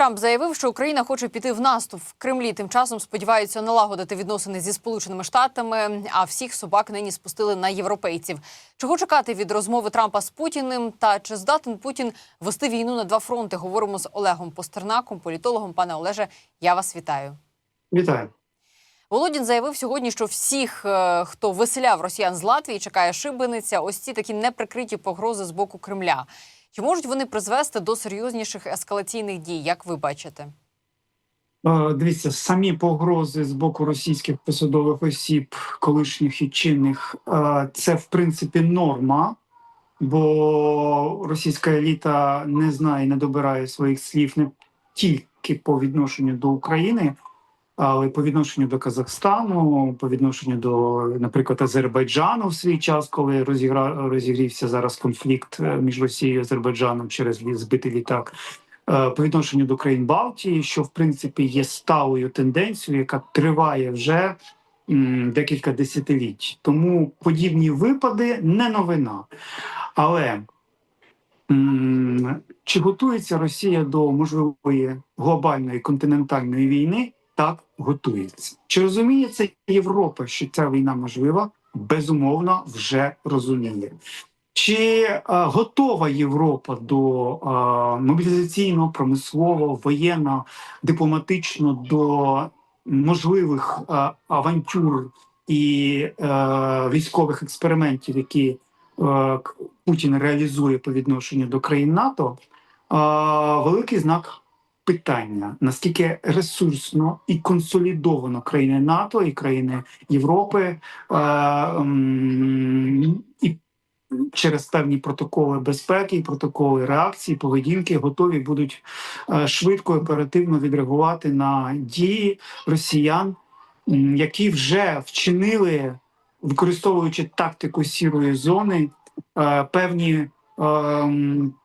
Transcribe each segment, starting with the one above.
Трамп заявив, що Україна хоче піти в наступ. В Кремлі тим часом сподіваються налагодити відносини зі Сполученими Штатами. А всіх собак нині спустили на європейців. Чого чекати від розмови Трампа з Путіним? Та чи здатен Путін вести війну на два фронти? Говоримо з Олегом Постернаком, політологом. Пане Олеже, я вас вітаю. Вітаю. Володін заявив сьогодні, що всіх, е, хто виселяв росіян з Латвії, чекає шибениця. Ось ці такі неприкриті погрози з боку Кремля. Чи можуть вони призвести до серйозніших ескалаційних дій? Як ви бачите? Дивіться, самі погрози з боку російських посадових осіб, колишніх і чинних, це в принципі норма, бо російська еліта не знає, не добирає своїх слів не тільки по відношенню до України, але по відношенню до Казахстану, по відношенню до, наприклад, Азербайджану в свій час, коли розігра... розігрівся зараз конфлікт е, між Росією і Азербайджаном через збитий літак. Е, по відношенню до країн Балтії, що в принципі є сталою тенденцією, яка триває вже декілька десятиліть. Тому подібні випади не новина. Але чи готується Росія до можливої глобальної континентальної війни? Так, готується. Чи розуміє це Європа, що ця війна можлива? Безумовно, вже розуміє. Чи е, готова Європа до е, мобілізаційно, промислово, воєнно, дипломатично до можливих е, авантюр і е, військових експериментів, які е, Путін реалізує по відношенню до країн НАТО? Е, великий знак питання: наскільки ресурсно і консолідовано країни НАТО і країни Європи е, і через певні протоколи безпеки, протоколи реакції, поведінки готові будуть е, швидко оперативно відреагувати на дії росіян, які вже вчинили, використовуючи тактику сірої зони, е, певні пе-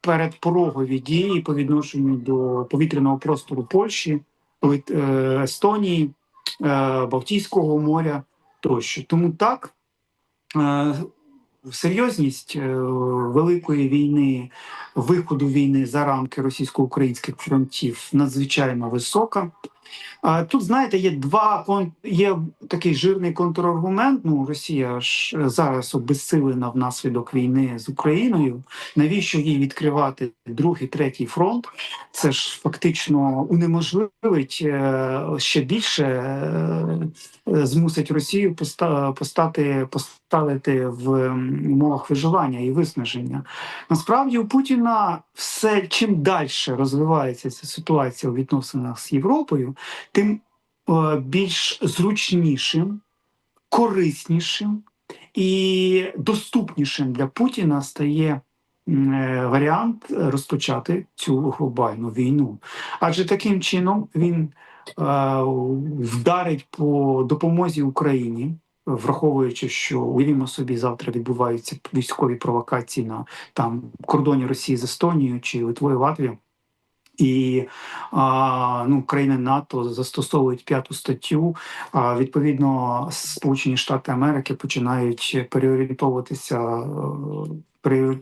передпорогові дії по відношенню до повітряного простору Польщі, е, Естонії, е, Балтійського моря тощо. Тому так. е, серйозність великої війни, виходу війни за рамки російсько-українських фронтів надзвичайно висока. Тут, знаєте, є два є такий жирний контраргумент. Ну, Росія ж е, зараз обезсилена внаслідок війни з Україною. Навіщо їй відкривати другий, третій фронт? Це ж фактично унеможливить е, ще більше е, змусить Росію поста- постати, поставити в умовах виживання і виснаження. Насправді у Путіна все чим далі розвивається ця ситуація у відносинах з Європою, тим е, більш зручнішим, кориснішим і доступнішим для Путіна стає е, варіант розпочати цю глобальну війну. Адже таким чином він е, вдарить по допомозі Україні. Враховуючи, що уявімо собі, завтра відбуваються військові провокації на там кордоні Росії з Естонією чи Литвою Латвією, і а, ну, країни НАТО застосовують п'яту статтю. А відповідно, Сполучені Штати Америки починають переорієнтовуватися. Е,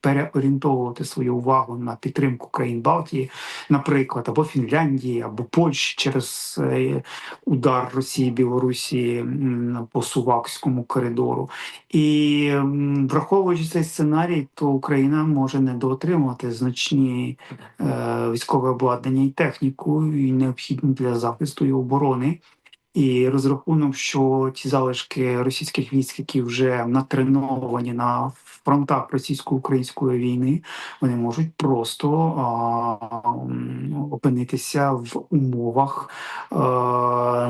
переорієнтовувати- свою увагу на підтримку країн Балтії, наприклад, або Фінляндії, або Польщі через е, удар Росії Білорусі по Сувакському коридору. І враховуючи цей сценарій, то Україна може недоотримувати значні е, військове обладнання і техніку, і необхідні для захисту і оборони. І розрахунок, що ті залишки російських військ, які вже натреновані на фронтах російсько-української війни, вони можуть просто а, опинитися в умовах е,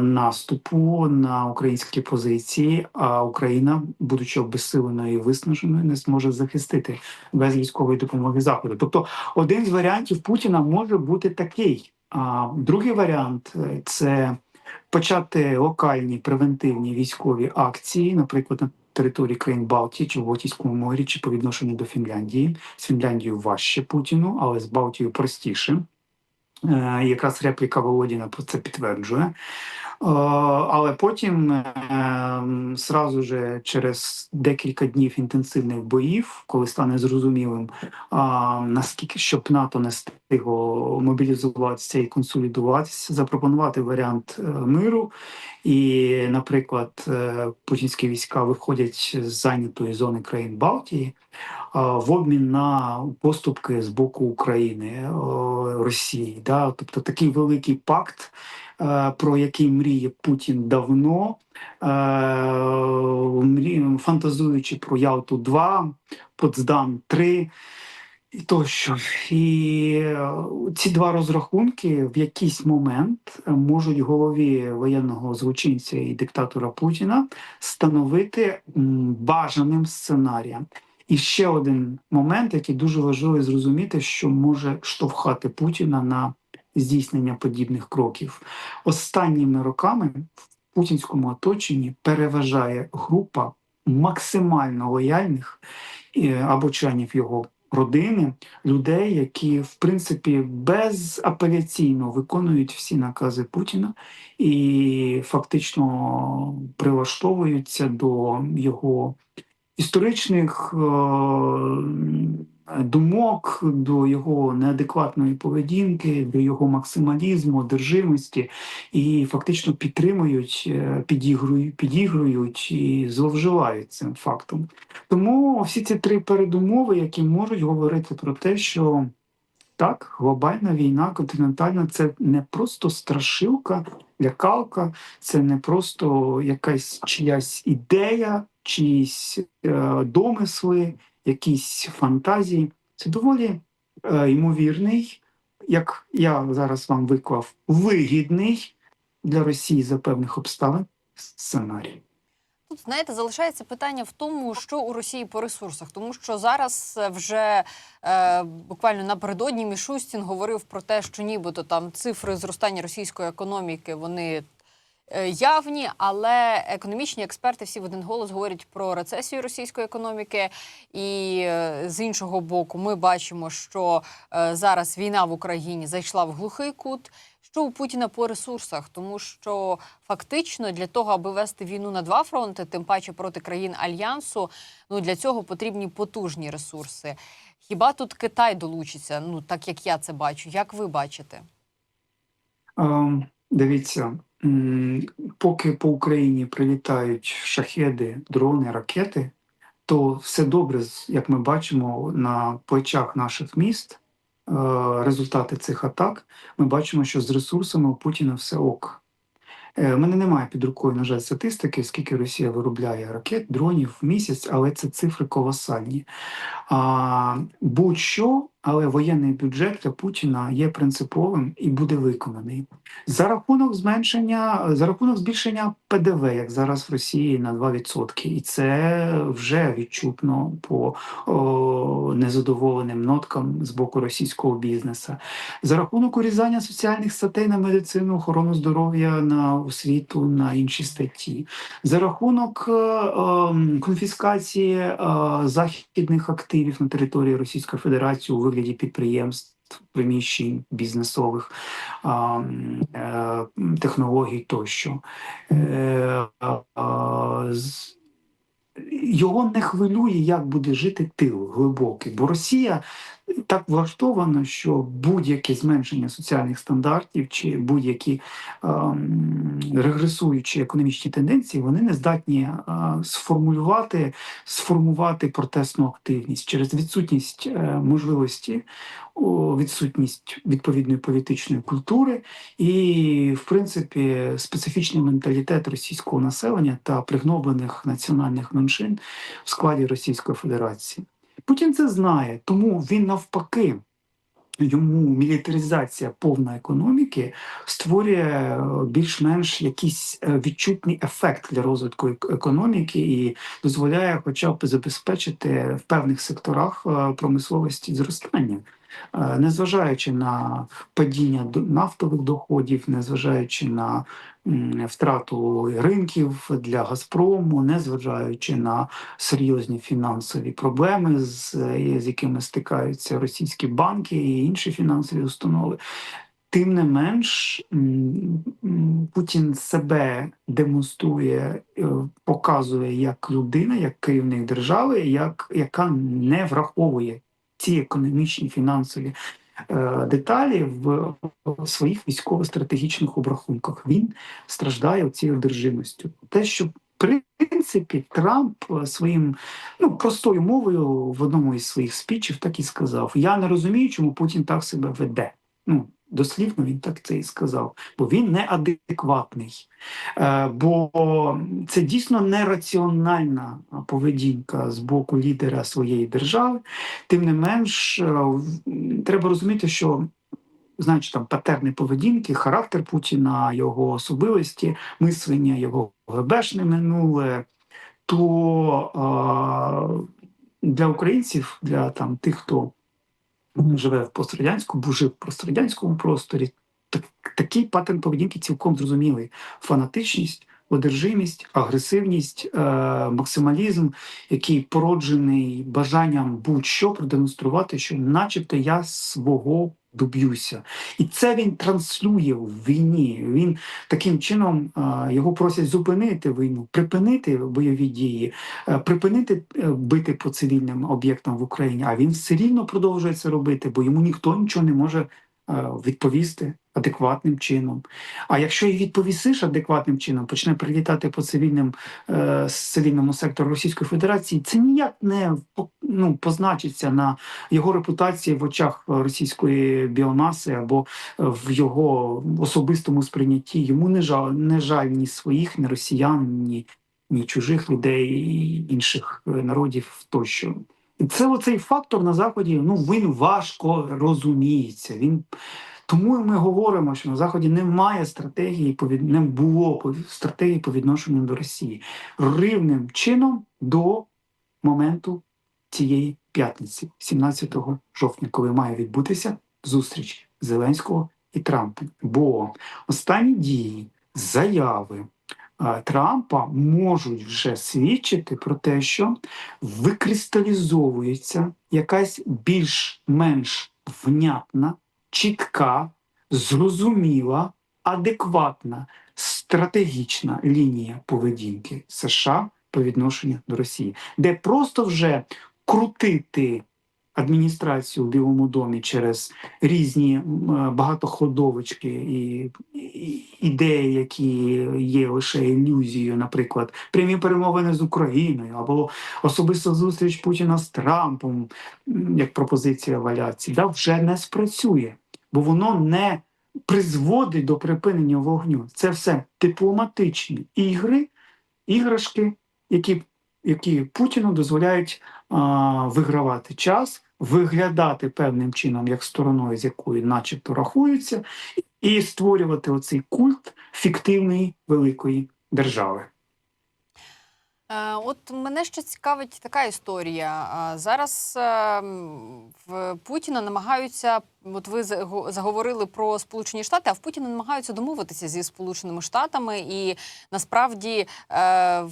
наступу на українські позиції. А Україна, будучи обезсиленою і виснаженою, не зможе захистити без військової допомоги заходу. Тобто, один з варіантів Путіна може бути такий. А другий варіант е, це почати локальні превентивні військові акції, наприклад, на території країн Балтії чи в Балтійському морі, чи по відношенню до Фінляндії. З Фінляндією важче Путіну, але з Балтією простіше. Е, Якраз репліка Володіна про це підтверджує. Е, Але потім е, сразу же через декілька днів інтенсивних боїв, коли стане зрозумілим, наскільки щоб НАТО не встигло мобілізуватися і консолідуватися, запропонувати варіант е, миру. І, наприклад, е, путінські війська виходять з зайнятої зони країн Балтії в обмін на поступки з боку України Росії. Да? Тобто такий великий пакт, е, про який мріє Путін давно, е, фантазуючи про Ялту 2 Потсдам 3 і тощо. І е, ці два розрахунки в якийсь момент е, можуть голові воєнного злочинця і диктатора Путіна становити бажаним сценарієм. І ще один момент, який дуже важливо зрозуміти, що може штовхати Путіна на здійснення подібних кроків. Останніми роками в путінському оточенні переважає група максимально лояльних е, або членів його родини, людей, які в принципі безапеляційно виконують всі накази Путіна і фактично прилаштовуються до його історичних е, думок, до його неадекватної поведінки, до його максималізму, одержимості, і фактично підтримують, е, підігрують, підігрують і зловживають цим фактом. Тому всі ці три передумови, які можуть говорити про те, що так, глобальна війна континентальна це не просто страшилка, лякалка, це не просто якась чиясь ідея, чиїсь е, домисли, якісь фантазії. Це доволі е, ймовірний, як я зараз вам виклав, вигідний для Росії за певних обставин сценарій. Тут знаєте, залишається питання в тому, що у Росії по ресурсах, тому що зараз е, вже е, буквально напередодні Мішустін говорив про те, що нібито там цифри зростання російської економіки вони явні, але економічні експерти всі в один голос говорять про рецесію російської економіки. І е, з іншого боку, ми бачимо, що е, зараз війна в Україні зайшла в глухий кут. Що у Путіна по ресурсах, тому що фактично для того, аби вести війну на два фронти, тим паче проти країн альянсу, ну для цього потрібні потужні ресурси. Хіба тут Китай долучиться? Ну так як я це бачу, як ви бачите? Ем, Дивіться, поки по Україні прилітають шахеди, дрони, ракети, то все добре, як ми бачимо на плечах наших міст. е, Результати цих атак ми бачимо, що з ресурсами у Путіна все ок. Е, У мене немає під рукою, на жаль, статистики, скільки Росія виробляє ракет, дронів в місяць, але це цифри колосальні. Будь-що, але воєнний бюджет для Путіна є принциповим і буде виконаний за рахунок зменшення, за рахунок збільшення ПДВ, як зараз в Росії на 2%. І це вже відчутно по о, незадоволеним ноткам з боку російського бізнесу. За рахунок урізання соціальних статей на медицину, охорону здоров'я, на освіту, на інші статті, за рахунок е, ем, конфіскації е, західних активів на території Російської Федерації у вигляді підприємств. Приміщень бізнесових а, е, технологій тощо Е, а, його не хвилює, як буде жити тил глибокий, бо Росія так влаштована, що будь-яке зменшення соціальних стандартів чи будь-які ем, регресуючі економічні тенденції, вони не здатні е, сформулювати, сформувати протестну активність через відсутність е, можливості, о, відсутність відповідної політичної культури і, в принципі, специфічний менталітет російського населення та пригноблених національних меншин в складі Російської Федерації. Путін це знає, тому він навпаки. Йому мілітаризація повна економіки створює е, більш-менш якийсь е, відчутний ефект для розвитку економіки і дозволяє, хоча б забезпечити в певних секторах е, промисловості зростання, незважаючи на падіння нафтових доходів, незважаючи на втрату ринків для Газпрому, незважаючи на серйозні фінансові проблеми, з, з якими стикаються російські банки і інші фінансові установи. Тим не менш, Путін себе демонструє, е, показує як людина, як керівник держави, як, яка не враховує ці економічні фінансові е, деталі в, в своїх військово-стратегічних обрахунках. Він страждає цією одержимостю. Те, що в принципі Трамп е, своїм ну простою мовою в одному із своїх спічів так і сказав: Я не розумію, чому Путін так себе веде. Ну дослівно він так це і сказав, бо він неадекватний. Е, бо це дійсно нераціональна поведінка з боку лідера своєї держави. Тим не менш, е, треба розуміти, що знаючи там патерни поведінки, характер Путіна, його особливості, мислення, його ГБшне минуле, то а, для українців, для там тих, хто живе в пострадянському, бо жив в пострадянському просторі, так, такий паттерн поведінки цілком зрозумілий: фанатичність, одержимість, агресивність, е, максималізм, який породжений бажанням будь-що продемонструвати, що, начебто, я свого доб'юся, і це він транслює в війні. Він таким чином його просять зупинити війну, припинити бойові дії, е, припинити е, бити по цивільним об'єктам в Україні. А він все рівно продовжує це робити, бо йому ніхто нічого не може е, відповісти адекватним чином. А якщо і відповісиш адекватним чином, почне прилітати по цивільним е, цивільному сектору Російської Федерації, це ніяк не ну, позначиться на його репутації в очах російської біомаси або е, в його особистому сприйнятті. Йому не жаль, не жаль ні своїх, ні росіян, ні, ні чужих людей, інших е, народів тощо. І це оцей фактор на заході. Ну він важко розуміється. Він тому ми говоримо, що на заході немає стратегії не було стратегії по відношенню до Росії рівним чином до моменту цієї п'ятниці, 17 жовтня, коли має відбутися зустріч Зеленського і Трампа. Бо останні дії, заяви Трампа можуть вже свідчити про те, що викристалізовується якась більш-менш внятна, чітка, зрозуміла, адекватна, стратегічна лінія поведінки США по відношенню до Росії, де просто вже крутити адміністрацію в Білому домі через різні багатоходовочки і ідеї, які є лише ілюзією, наприклад, прямі перемовини з Україною або особиста зустріч Путіна з Трампом, як пропозиція валяці, да, вже не спрацює, бо воно не призводить до припинення вогню. Це все дипломатичні ігри, іграшки, які, які Путіну дозволяють а, вигравати час, виглядати певним чином як стороною, з якою начебто рахуються, і створювати оцей культ фіктивної великої держави. Е, От мене ще цікавить така історія. Зараз е, в Путіна намагаються, от ви заго- заговорили про Сполучені Штати, а в Путіна намагаються домовитися зі Сполученими Штатами, і насправді е,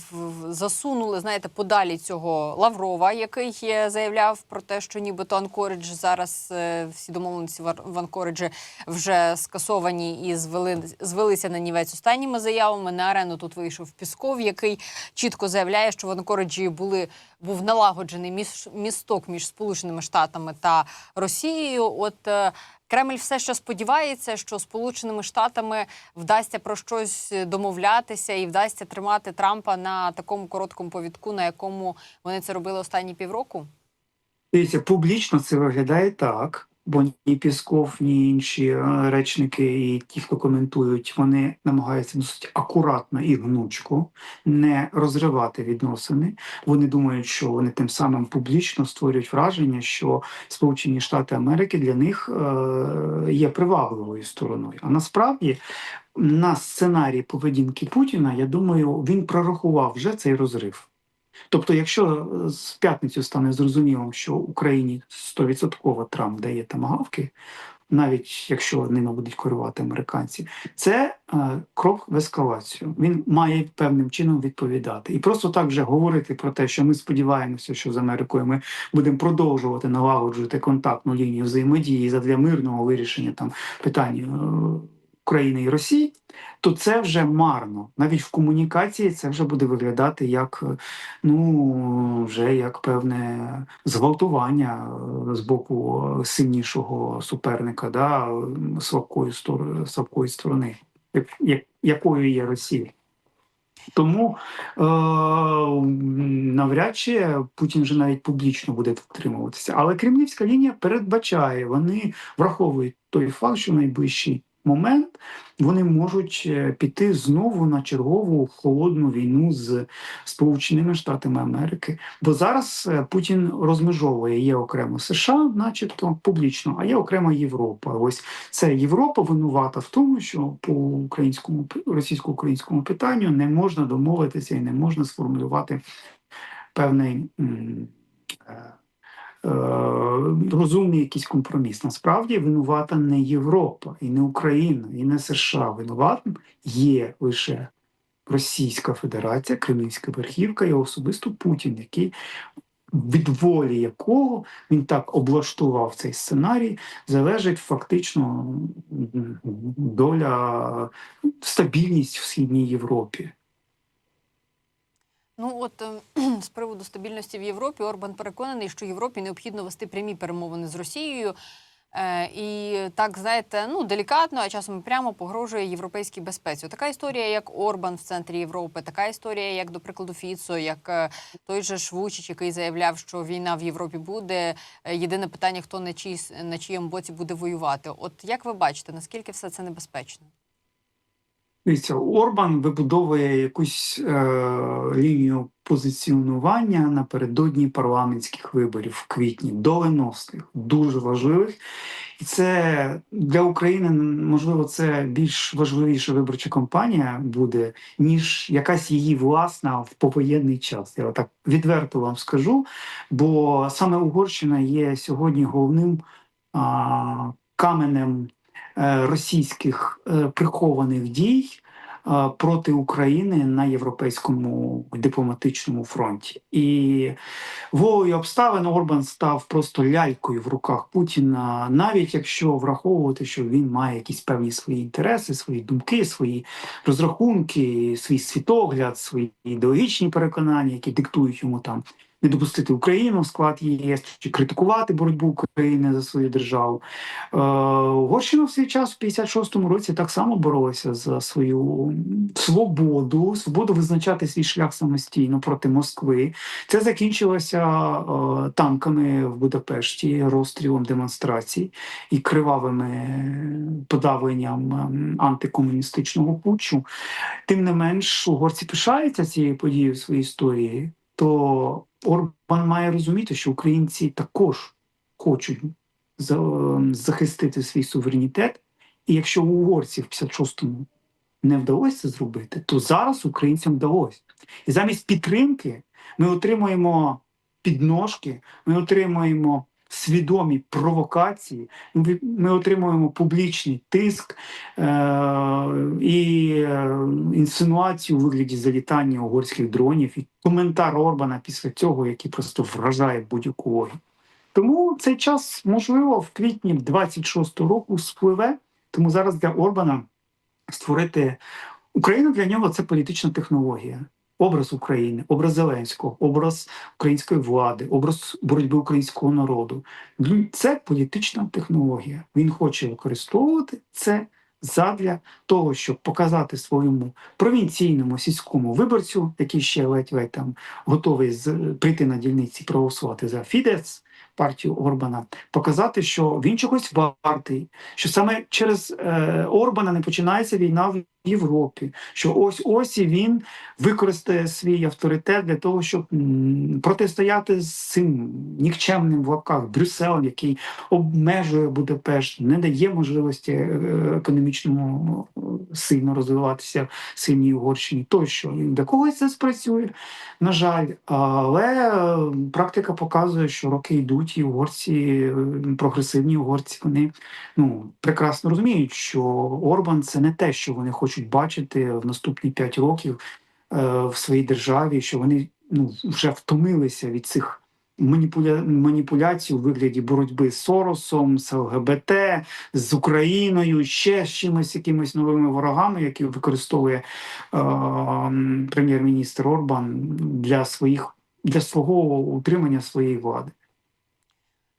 засунули, знаєте, подалі цього Лаврова, який заявляв про те, що нібито Анкоридж зараз е, всі домовленості в Анкориджі вже скасовані і звели звелися на нівець останніми заявами. На арену тут вийшов Пісков, який чітко заявляє, що в Анкориджі були був налагоджений між, місток між Сполученими Штатами та Росією. От е, Кремль все ще сподівається, що Сполученими Штатами вдасться про щось домовлятися і вдасться тримати Трампа на такому короткому повідку, на якому вони це робили останні півроку. Дивіться, публічно це виглядає так, бо ні Пісков, ні інші е, речники і ті, хто коментують, вони намагаються досить акуратно і гнучко не розривати відносини. Вони думають, що вони тим самим публічно створюють враження, що Сполучені Штати Америки для них е, є привабливою стороною. А насправді на сценарії поведінки Путіна, я думаю, він прорахував вже цей розрив. Тобто, якщо е, з п'ятницю стане зрозумілим, що Україні 100% Трамп дає тамагавки, навіть якщо ними будуть керувати американці, це е, крок в ескалацію. Він має певним чином відповідати. І просто так вже говорити про те, що ми сподіваємося, що з Америкою ми будемо продовжувати налагоджувати контактну лінію взаємодії задля мирного вирішення там питань е, України і Росії, то це вже марно. Навіть в комунікації це вже буде виглядати як е, ну вже як певне зґвалтування е, з боку е, сильнішого суперника, да, слабкої сторони, слабкої сторони, як, як, якою є Росія. Тому е, навряд чи Путін вже навіть публічно буде втримуватися. Але кремлівська лінія передбачає, вони враховують той факт, що найближчий момент вони можуть е, піти знову на чергову холодну війну з Сполученими Штатами Америки. Бо зараз е, Путін розмежовує є окремо США, начебто публічно, а є окремо Європа. Ось це Європа винувата в тому, що по українському російсько-українському питанню не можна домовитися і не можна сформулювати певний. Е, Розумний якийсь компроміс. Насправді винувата не Європа, і не Україна, і не США. Винуватим є лише Російська Федерація, Кремлівська верхівка і особисто Путін, який від волі якого він так облаштував цей сценарій, залежить фактично доля стабільність в східній Європі. Ну от е, з приводу стабільності в Європі Орбан переконаний, що Європі необхідно вести прямі перемовини з Росією. Е, і так, знаєте, ну делікатно, а часом прямо погрожує європейській безпеці. Така історія, як Орбан в центрі Європи, така історія, як, до прикладу, Фіцо, як е, той же Швучич, який заявляв, що війна в Європі буде. Е, Єдине питання, хто на чий, на чиєму боці буде воювати. От як ви бачите, наскільки все це небезпечно? Дивіться, Орбан вибудовує якусь е, лінію позиціонування напередодні парламентських виборів в квітні, доленосних, дуже важливих. І це для України можливо це більш важливіша виборча кампанія буде, ніж якась її власна в повоєнний час. Я так відверто вам скажу. Бо саме Угорщина є сьогодні головним а, каменем російських е, прихованих дій е, проти України на європейському дипломатичному фронті. І волею обставин Орбан став просто лялькою в руках Путіна, навіть якщо враховувати, що він має якісь певні свої інтереси, свої думки, свої розрахунки, свій світогляд, свої ідеологічні переконання, які диктують йому там не допустити Україну в склад ЄС чи критикувати боротьбу України за свою державу. Е, Угорщина в свій час в 56-му році так само боролася за свою свободу, свободу визначати свій шлях самостійно проти Москви. Це закінчилося е, танками в Будапешті, розстрілом демонстрацій і кривавими подавленням антикомуністичного путчу. Тим не менш, угорці пишаються цією подією в своїй історії. То Орбан має розуміти, що українці також хочуть захистити свій суверенітет. І якщо у угорців в 56-му не вдалося це зробити, то зараз українцям вдалося. І замість підтримки ми отримуємо підножки, ми отримуємо свідомі провокації, ми, отримуємо публічний тиск е- і е, інсинуацію у вигляді залітання угорських дронів, і коментар Орбана після цього, який просто вражає будь-яку логіку. Тому цей час, можливо, в квітні 26-го року спливе. Тому зараз для Орбана створити Україна для нього це політична технологія. Образ України, образ Зеленського, образ української влади, образ боротьби українського народу. Це політична технологія. Він хоче використовувати це задля того, щоб показати своєму провінційному сільському виборцю, який ще ледь-ледь там готовий прийти на дільниці проголосувати за Фідес, партію Орбана, показати, що він чогось вартий, що саме через е, Орбана не починається війна в Європі. Що ось ось і він використає свій авторитет для того, щоб протистояти з цим нікчемним в лапках Брюсселем, який обмежує Будапешт, не дає можливості е, економічному е, сильно розвиватися сильній Угорщині тощо. Для когось це спрацює, на жаль. Але е, практика показує, що роки йдуть, і угорці, прогресивні угорці, вони ну, прекрасно розуміють, що Орбан це не те, що вони хочуть бачити в наступні п'ять років е, в своїй державі, що вони ну, вже втомилися від цих маніпуля... маніпуляцій у вигляді боротьби з Соросом, з ЛГБТ, з Україною, ще з чимось, якимись новими ворогами, які використовує е, прем'єр-міністр Орбан для своїх для свого утримання своєї влади.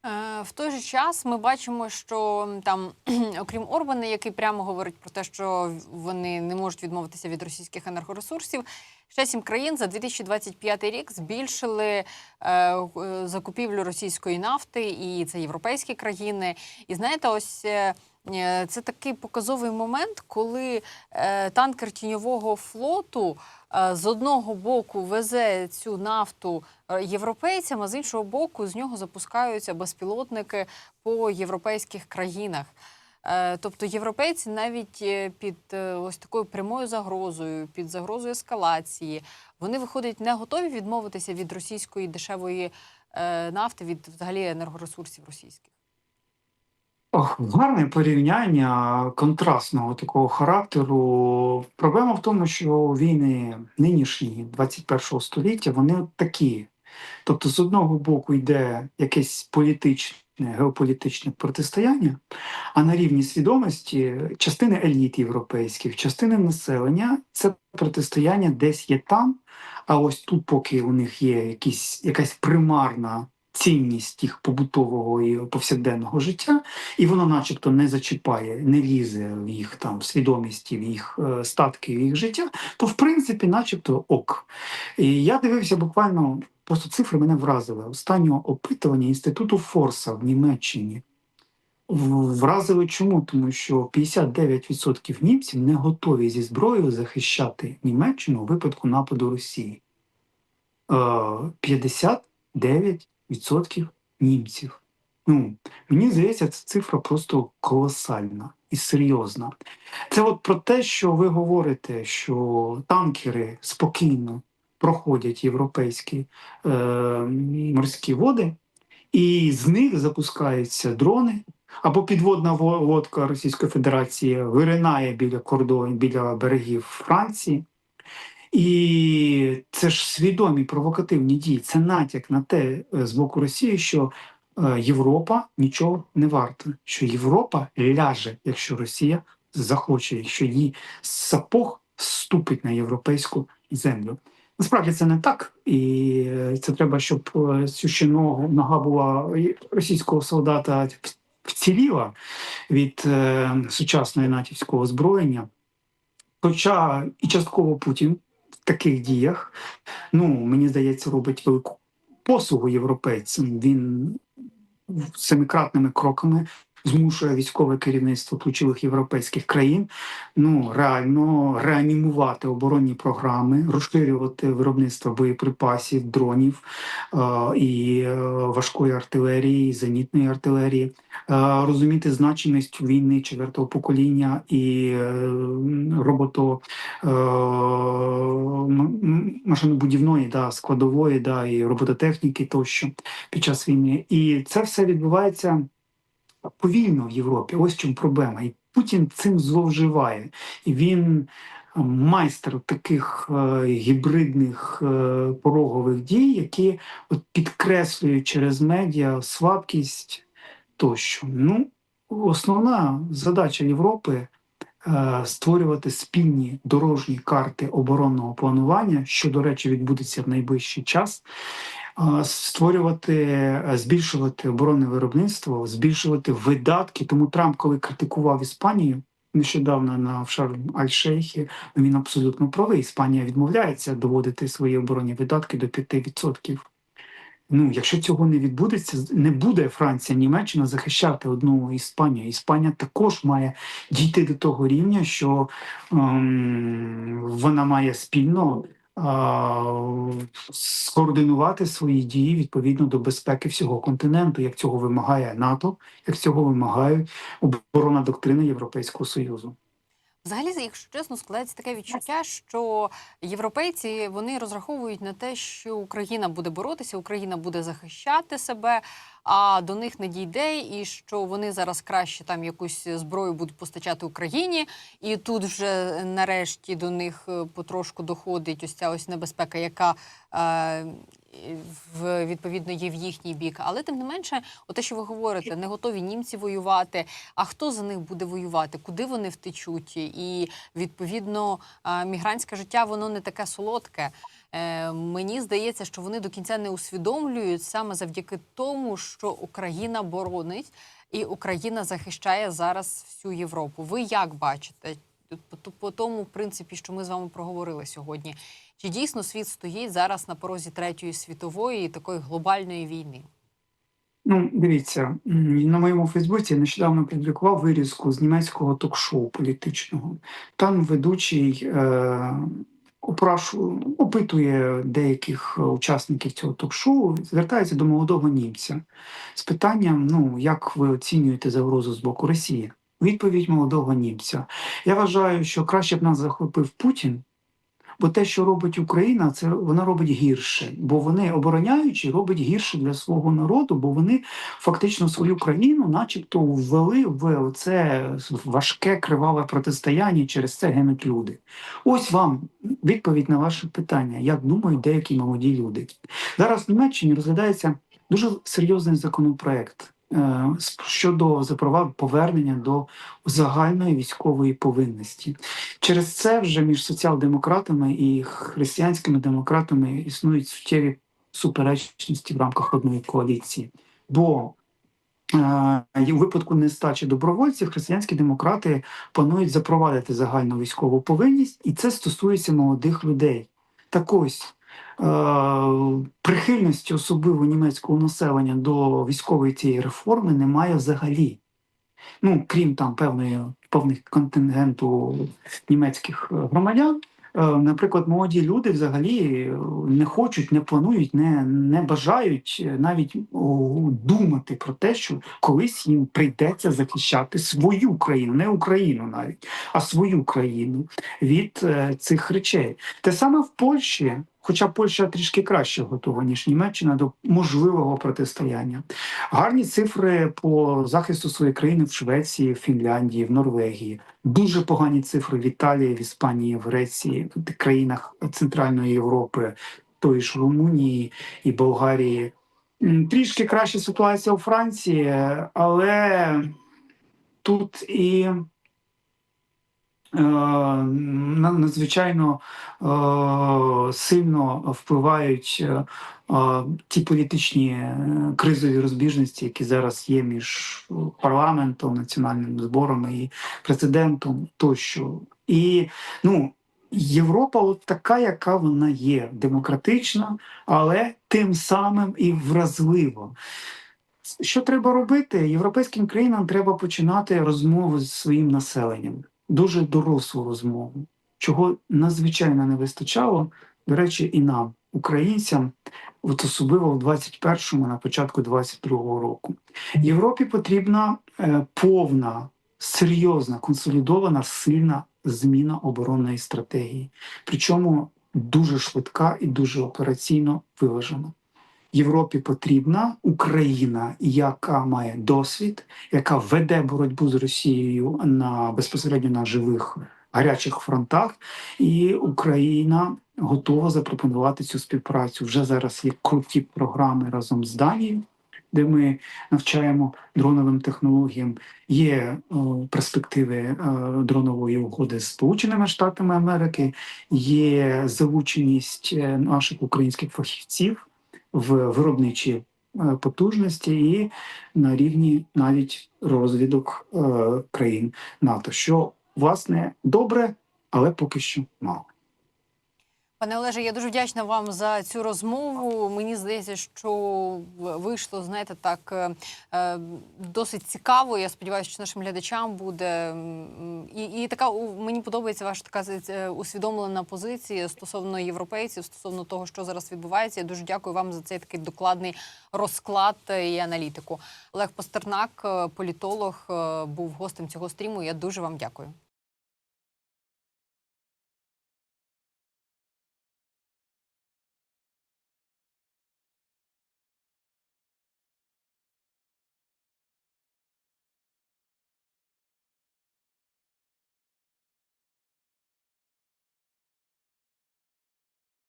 Е, В той же час ми бачимо, що там, окрім Орбана, який прямо говорить про те, що вони не можуть відмовитися від російських енергоресурсів, ще сім країн за 2025 рік збільшили е, е, закупівлю російської нафти, і це європейські країни. І знаєте, ось. Е, Це такий показовий момент, коли е, танкер тіньового флоту е, з одного боку везе цю нафту європейцям, а з іншого боку з нього запускаються безпілотники по європейських країнах. Тобто європейці навіть під ось такою прямою загрозою, під загрозою ескалації, вони виходять не готові відмовитися від російської дешевої нафти, від взагалі енергоресурсів російських. Гарне порівняння контрастного такого характеру. Проблема в тому, що війни нинішні 21 століття вони такі. Тобто, з одного боку йде якесь політичне, геополітичне протистояння, а на рівні свідомості частини еліт європейських, частини населення це протистояння десь є там. А ось тут, поки у них є якісь, якась примарна цінність їх побутового і повсякденного життя, і воно, начебто, не зачіпає, не лізе в їх там свідомість, в їх е, статки, в їх життя, то в принципі, начебто, ок. І я дивився буквально, просто цифри мене вразили. Останнього опитування інституту Форса в Німеччині. Вразили чому? Тому що 59% німців не готові зі зброєю захищати Німеччину у випадку нападу Росії. Е, 59% німців. Ну, мені здається, ця цифра просто колосальна і серйозна. Це от про те, що ви говорите, що танкери спокійно проходять європейські е, морські води, і з них запускаються дрони. Або підводна во- лодка Російської Федерації виринає біля кордонів, біля берегів Франції. І це ж свідомі провокативні дії. Це натяк на те е, з боку Росії, що е, Європа нічого не варта, що Європа ляже, якщо Росія захоче, якщо її сапог ступить на європейську землю. Насправді це не так, і е, це треба, щоб цю нога була російського солдата вціліла від сучасної натівського озброєння. Хоча і частково Путін таких діях, ну мені здається, робить велику послугу європейцям. Він семикратними кроками змушує військове керівництво ключових європейських країн ну реально реанімувати оборонні програми, розширювати виробництво боєприпасів, дронів е, і е, важкої артилерії, і зенітної артилерії, е, розуміти значимість війни четвертого покоління і робото машинобудівної да, складової да, і робототехніки тощо під час війни. І це все відбувається повільно в Європі. Ось в чому проблема. І Путін цим зловживає. І він е, майстер таких е, гібридних е, порогових дій, які от підкреслюють через медіа слабкість тощо. Ну, основна задача Європи. Створювати спільні дорожні карти оборонного планування, що, до речі, відбудеться в найближчий час, створювати, е, збільшувати оборонне виробництво, збільшувати видатки. Тому Трамп, коли критикував Іспанію нещодавно на Аль-Шейхі, ну, він абсолютно правий. Іспанія відмовляється доводити свої оборонні видатки до 5%. Ну, якщо цього не відбудеться, не буде Франція, Німеччина захищати одну Іспанію. Іспанія також має дійти до того рівня, що ем, вона має спільно скоординувати свої дії відповідно до безпеки всього континенту, як цього вимагає НАТО, як цього вимагає оборонна доктрина Європейського Союзу. Взагалі, якщо чесно, складається таке відчуття, що європейці вони розраховують на те, що Україна буде боротися, Україна буде захищати себе, а до них не дійде, і що вони зараз краще там якусь зброю будуть постачати Україні, і тут вже нарешті до них е, потрошку доходить ось ця ось небезпека, яка е, в відповідно є в їхній бік. Але тим не менше, те, що ви говорите, не готові німці воювати. А хто за них буде воювати? Куди вони втечуть? І відповідно мігрантське життя воно не таке солодке. Е, Мені здається, що вони до кінця не усвідомлюють саме завдяки тому, що Україна боронить і Україна захищає зараз всю Європу. Ви як бачите? По, тому принципі, що ми з вами проговорили сьогодні, чи дійсно світ стоїть зараз на порозі третьої світової і такої глобальної війни? Ну, дивіться, на моєму Фейсбуці я нещодавно публікував вирізку з німецького ток-шоу політичного. Там ведучий е, опрашу, опитує деяких е, учасників цього ток-шоу, звертається до молодого німця з питанням: ну, як ви оцінюєте загрозу з боку Росії? Відповідь молодого німця. Я вважаю, що краще б нас захопив Путін. Бо те, що робить Україна, це вона робить гірше, бо вони обороняючи, робить гірше для свого народу, бо вони фактично свою країну, начебто, ввели в це важке криваве протистояння, через це гинуть люди. Ось вам відповідь на ваше питання, як думають деякі молоді люди. Зараз в Німеччині розглядається дуже серйозний законопроект. Е, Щодо запровад повернення до загальної військової повинності, Через це вже між соціал-демократами і християнськими демократами існують суттєві суперечності в рамках одної коаліції. Бо е, у випадку нестачі добровольців християнські демократи планують запровадити загальну військову повинність, і це стосується молодих людей. Так ось прихильності особливо німецького населення до військової цієї реформи немає взагалі ну крім там певної певних контингенту німецьких е, громадян. е, Наприклад, молоді люди взагалі е, не хочуть, не планують, не, не бажають е, навіть думати про те, що колись їм прийдеться захищати свою країну, не Україну навіть, а свою країну від е, цих речей. Те саме в Польщі, хоча Польща трішки краще готова, ніж Німеччина, до можливого протистояння. Гарні цифри по захисту своєї країни в Швеції, в Фінляндії, в Норвегії. Дуже погані цифри в Італії, в Іспанії, в Греції, в країнах Центральної Європи, тої ж Румунії і Болгарії. Трішки краща ситуація у Франції, але тут і надзвичайно е, сильно впливають е, е, ті політичні е, кризові розбіжності, які зараз є між парламентом, національним збором і президентом тощо. І ну, Європа от така, яка вона є, демократична, але тим самим і вразлива. Що треба робити? Європейським країнам треба починати розмову з своїм населенням, дуже дорослу розмову, чого надзвичайно не вистачало, до речі, і нам, українцям, от особливо в 21-му, на початку 22-го року. Європі потрібна е, повна, серйозна, консолідована, сильна зміна оборонної стратегії, причому дуже швидка і дуже операційно виважена. Європі потрібна Україна, яка має досвід, яка веде боротьбу з Росією на безпосередньо на живих гарячих фронтах, і Україна готова запропонувати цю співпрацю. Вже зараз є круті програми разом з Данією, де ми навчаємо дроновим технологіям. Є о, перспективи е, дронової угоди з Сполученими Штатами Америки, є залученість е, наших українських фахівців в виробничі е, потужності і на рівні навіть розвідок е, країн НАТО, що власне добре, але поки що мало. Пане Олеже, я дуже вдячна вам за цю розмову. Мені здається, що вийшло, знаєте, так е, е, досить цікаво. Я сподіваюся, що нашим глядачам буде і, і така мені подобається ваша така усвідомлена позиція стосовно європейців, стосовно того, що зараз відбувається. Я дуже дякую вам за цей такий докладний розклад і аналітику. Олег Пастернак, е, політолог, був гостем цього стріму. Я дуже вам дякую.